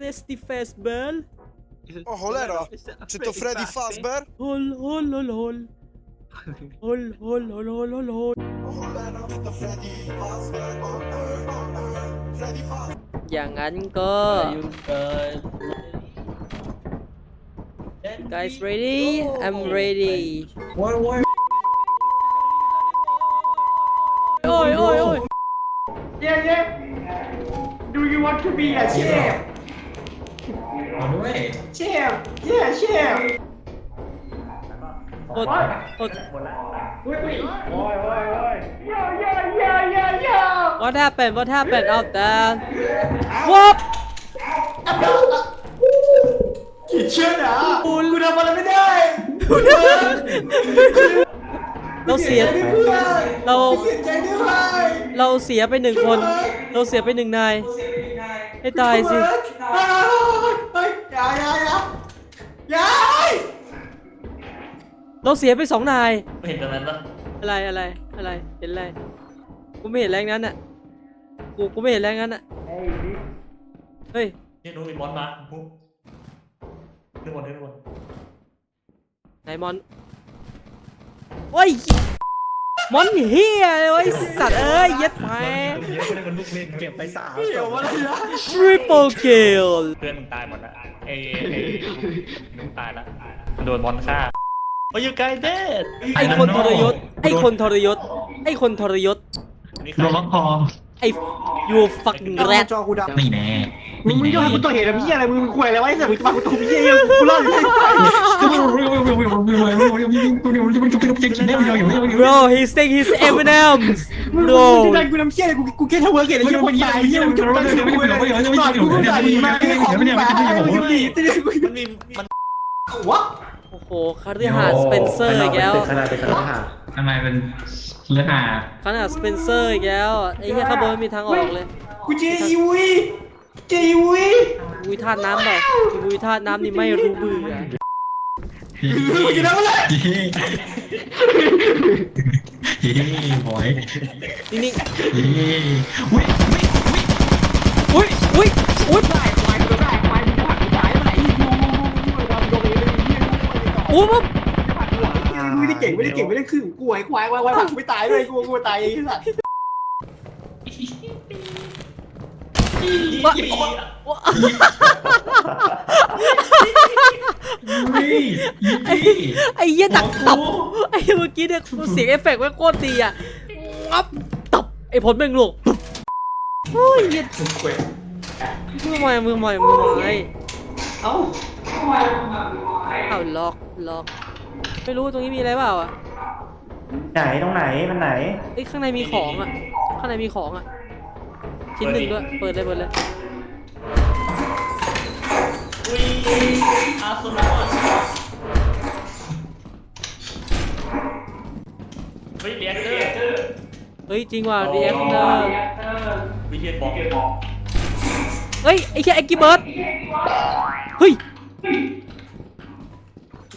Nasty Fazbear Oh cholera! Czy to Freddy Fazbear? Hol, hol, hol, hol. Hol, hol, hol, hol, hol, hol. O cholera, czy to Freddy Fazbear? O, o, o, o. Freddy Fazbear. อย่างนั้นก็ guys ready I'm ready โอ้ยโอ้ยโอ้ย Yeah, yeah. Do you want to be a chef? เอาด้วย Chef. Yeah, chef. กดกด Wait, wait. Oi, oi, oi. Yo, yo, yo, yo, yo. What happened What happened out there What กี่เชื่อนะคุณทำอะไรไม่ได้เราเสียเพื่อนเราเสียใจด้วยเพื่อนเราเสียไปหนึ่งคน เราเสียไปหนึ่งนายให้ตายสิเฮ้ย อย่าอย่าอย่าอย่าเราเสียไปสองนายไม่เห็นตรงนั้นปะอะไรอะไรอะไร เห็นอะไร กูไม่เห็นแรงนั้นอะ กูกูไม่เห็นแรงนั้นอะเฮ้ยนี่นู้นมีมอสมาปุ๊บขึ้นบนขึ้นบนไหนมอน โอ้ย มอนเฮียเลยเว้ยสัตว์เอ้ยเย็ดแหมเยอะคนมันลูกเล่นเก็บไปสามเกี่ยวอะไรนะ triple kill เพื่อนมึงตายหมดละไอ้ไอ้มึงตายละโดนมอนฆ่าโอ้ยไกเด็ดไอคนทรยศไอคนทรยศไอคนทรยศนี่โดนล็อกคอไอ you fucking rat จอกูดับนี่แน่ มึงมึงยอดกูตัวเห็นแล้วพี่อะไร มึงมึงคุยอะไรวะไอ้สัตว์มึงมากูตัวพี่เองกูรอดเลย bro he's taking his M&M's มึง bro ที่นั่นกูน้ำเชี่ยเลยกูกูแค่ทำเวิร์กเห็นแล้วยังมันตายเหี้ยมึงจะตายกูเลยก่อนกูก็ตายดีมากไอ้ของมึงมาไอ้มึงดีที่นี่มันมีมันวะโอ้โหคาริฮาสเปนเซอร์อีกแล้วขนาดเป็นขนาดหาทำไมเป็นเลือดหาขนาดสเปนเซอร์อีกแล้วไอ้เหี้ยข้างบนไม่มีทางออกเลย กูเจออีวีเจออีวีวุยธาตุน้ำเปล่าวุยธาตุน้ำนี่ไม่รู้เบื่อมึงจะทำอะไรเฮ้บอยนิ่งเฮ้อุ้ยๆอุ้ยอุ้ยอุ้ยได้ควายกูได้ควายกูหักกูตายเมื่อไหร่อีกูกูกูทำโดนเลยเหี้ยโอ้ปุ๊บไม่ได้เก่งไม่ได้เก่งไม่ได้คือกูไอ้ควายควายควายหักไม่ตายเลยกูกูตายไอ้สัตว์ วะอุ้ยไอ้ไอ้เหี้ยดักตับไอ้เมื่อกี้เนี่ยเสียงเอฟเฟกต์แม่งโคตรดีอะงับตับไอ้ผลแม่งหลวกโอ้ยเหี้ยมือใหม่มือใหม่มือใหม่เอ้าเอ้าล็อกล็อกไม่รู้ตรงนี้มีอะไรเปล่าอะไหนตรงไหนมันไหนเอ้ยข้างในมีของอะ ข้างในมีของอะ ชิ้นหนึ่งด้วย เปิดเลยเปิดเลยอุ้ยอาสุนอเฮ้ยเรียกเตอร์เฮ้ยจริงว่ะรีแอคเตอร์วิเชียนบอกเฮ้ยไอ้แค่ไอ้กิเบิร์ดเฮ้ย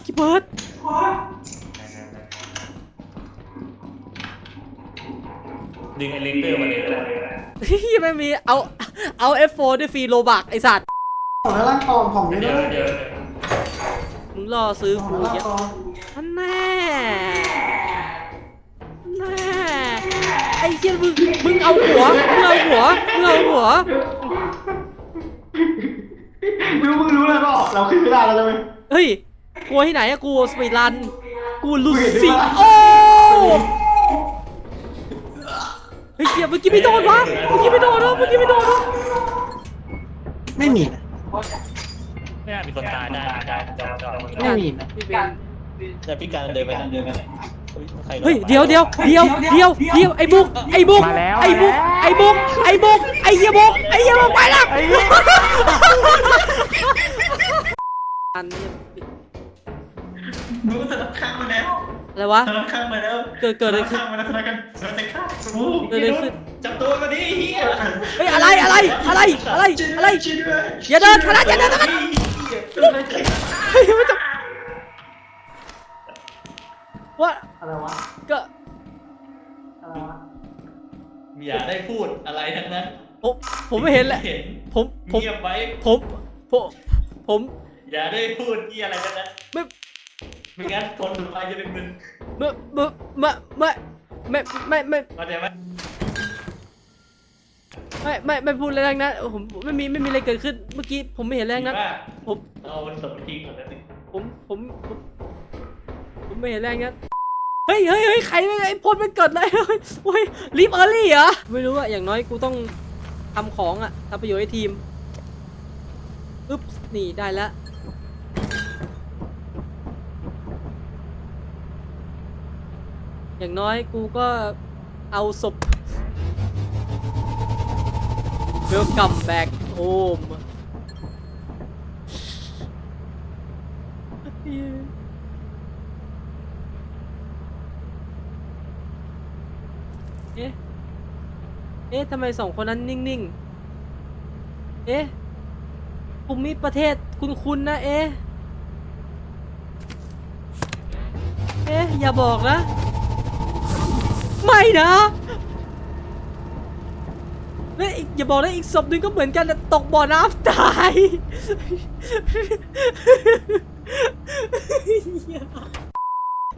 กิเบิร์ดดึงไอ้เลเตอร์มาเลยก็ได้ เฮ้ยไม่มีเอาเอา F4 ได้ฟรีโลบักไอสัตว์ของแล้วล่างกองของนี้เดี๋ด้ยววยเดี๋ยวมึงรอซื้อของกูแล้วล่างเยอะกองอันแน่แน่ไอ้เหี้ยมึงมึงเอาหัวมึงเอาหัวมึงเอาหัวมึงมึงรู้เลยป่ะเราขึ้นไม่ได้แล้วใช่ไหมเฮ้ยกลัวที่ไหนอะกูสปีดรันกูลูเห็นซี่ปะโอ้เฮ้ยเกียเมื่อกี้ไม่โดนวะเมื่อกี้ไม่โดนวะเมื่อกี้ไม่โดนวะไม่มีไม่น่ามีคนตายได้ได้จอจอไม่มีพี่เบนแต่พี่การเดินไปเดินไปไหนใครเฮ้ยเดี๋ยวเดี๋ยวเดี๋ยวเดี๋ยวเดี๋ยวไอ้บุกไอ้บุกไอ้บุกไอ้บุกไอ้บุกไอ้เหี้ยบุกไอ้เหี้ยบุกไปละอันนี้รู้สลับข้างมาแล้ว อะไรวะสลับข้างมาแล้วเกิดเกิดอะไรขึ้นข้างมาแล้วสลับกันสลับข้างโอ้เกิดอะไรขึ้นจับตัวมาดิเฮียเฮ้ยอะไรอะไรอะไรอะไรอะไรช่วยด้วยอย่าเดินขนาดอย่าเดินขนาดเฮ้ยไม่จะว่าอะไรวะก็อะไรวะอย่าได้พูดอะไรทั้งนั้นผมผมไม่เห็นแหละเห็นผมผมเงียบไว้ผมผมผมอย่าได้พูดที่อะไรกันนะไม่ ไม่งั้นคนสุดท้ายจะเป็นมึงไม่ไม่ไม่ไม่ไม่ไม่ไม่เข้าใจไหมไม่ไม่ไม่พูดอะไรทั้งนั้นผมไม่มีไม่มีอะไรเกิดขึ้นเมื่อกี้ผมไม่เห็นอะไรทั้งนั้นว่าผมเอามันศพไปทิ้งหมดแล้วนี่ผมผมผมผมไม่เห็นอะไรทั้งนั้นเฮ้ยเฮ้ยเฮ้ยใครไม่ไอ้พลมันเกิดอะไรเฮ้ยโอ้ยรีบเออร์ลี่เหรอไม่รู้อะอย่างน้อยกูต้องทำของอะทำประโยชน์ให้ทีมอึ๊บนี่ได้แล้ว อย่างน้อยกูก็เอาศพ Welcome back home เอ๊ะ เอ๊ะทำไมสองคนนั้นนิ่งๆ เอ๊ะภูมิประเทศคุณๆนะเอ๊ะ เอ๊ะ อย่าบอกนะ ไม่นะแล้วอีกอย่าบอกนะอีกศพหนึ่งก็เหมือนกันแต่ตกบ่อน้ำตาย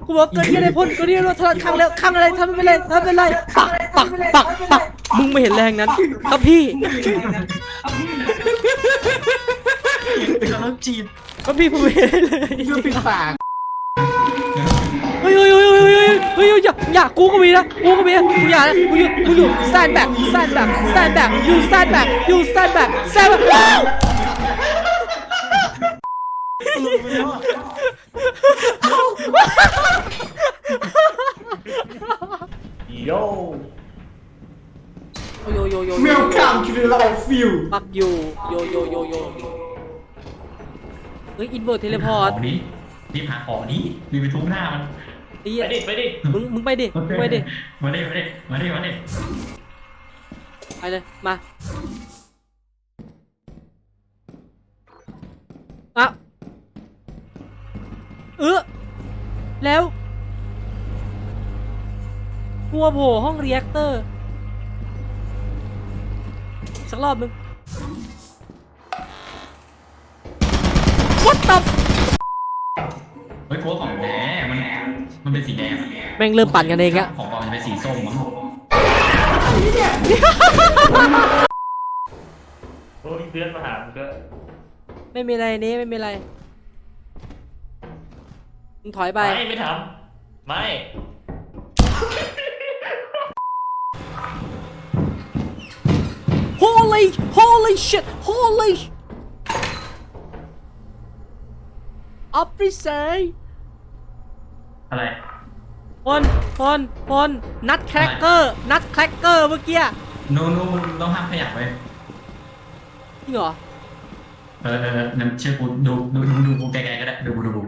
กูบอกเกิดยังไงพ่นก็เรียกว่าทอดข้างแล้วข้างอะไรทำไม่เป็นไรทำไม่เป็นไรปักปักปักปักมึงไม่เห็นแรงนั้นครับพี่เป็นขนมจีนครับพี่ผมไม่เห็นเลย คือปิดปาก เฮ้ยเฮ้ยเฮ้ยเฮ้ยเฮ้ยเฮ้ยอย่าอย่ากูก็มีนะกูก็มีนะกูอย่านะกูอยู่กูอยู่แตนแบกแตนแบกแตนแบกอยู่แตนแบกอยู่แตนแบกแตนแบ็กโยโยโยโยเวลคัมทูเดอะไลฟ์ฟิลปักอยู่โยโยโยโยเฮ้ยอินเวอร์เทเลพอร์ต รีบหาของนี้รีบไปทุบหน้ามันไอ้ไปเหี้ยดิไปดิมึงมึงไปดิมึงไปดิมาดิมาดิมาดิมาดิไปเลยมาอะเออแล้วกลัวโผล่ห้องเรียกเตอร์ สักรอบมึง What the f- เฮ้ยกลัวของแท้มันมันเป็นสีแดงอะแม่งเริ่มปั่นกันเองอะของปลอมมันจะเป็นสีส้มมั้งโอ้ยเพื่อนมาหามึงก็ไม่มีอะไรนี้ไม่มีอะไรมึงถอยไป ไม่ไม่ทำไม่ Holy Holy shit Holy Officer อะไร พลพลพลนัดแครกเกอร์ นัดแครกเกอร์เมื่อกี้โน้โน้ต้องห้ามขยับไปจริงเหรอ เออเออเออนั่นเชื่อกูดูดูดูดูกูไกลๆก็ได้ ดูกูดู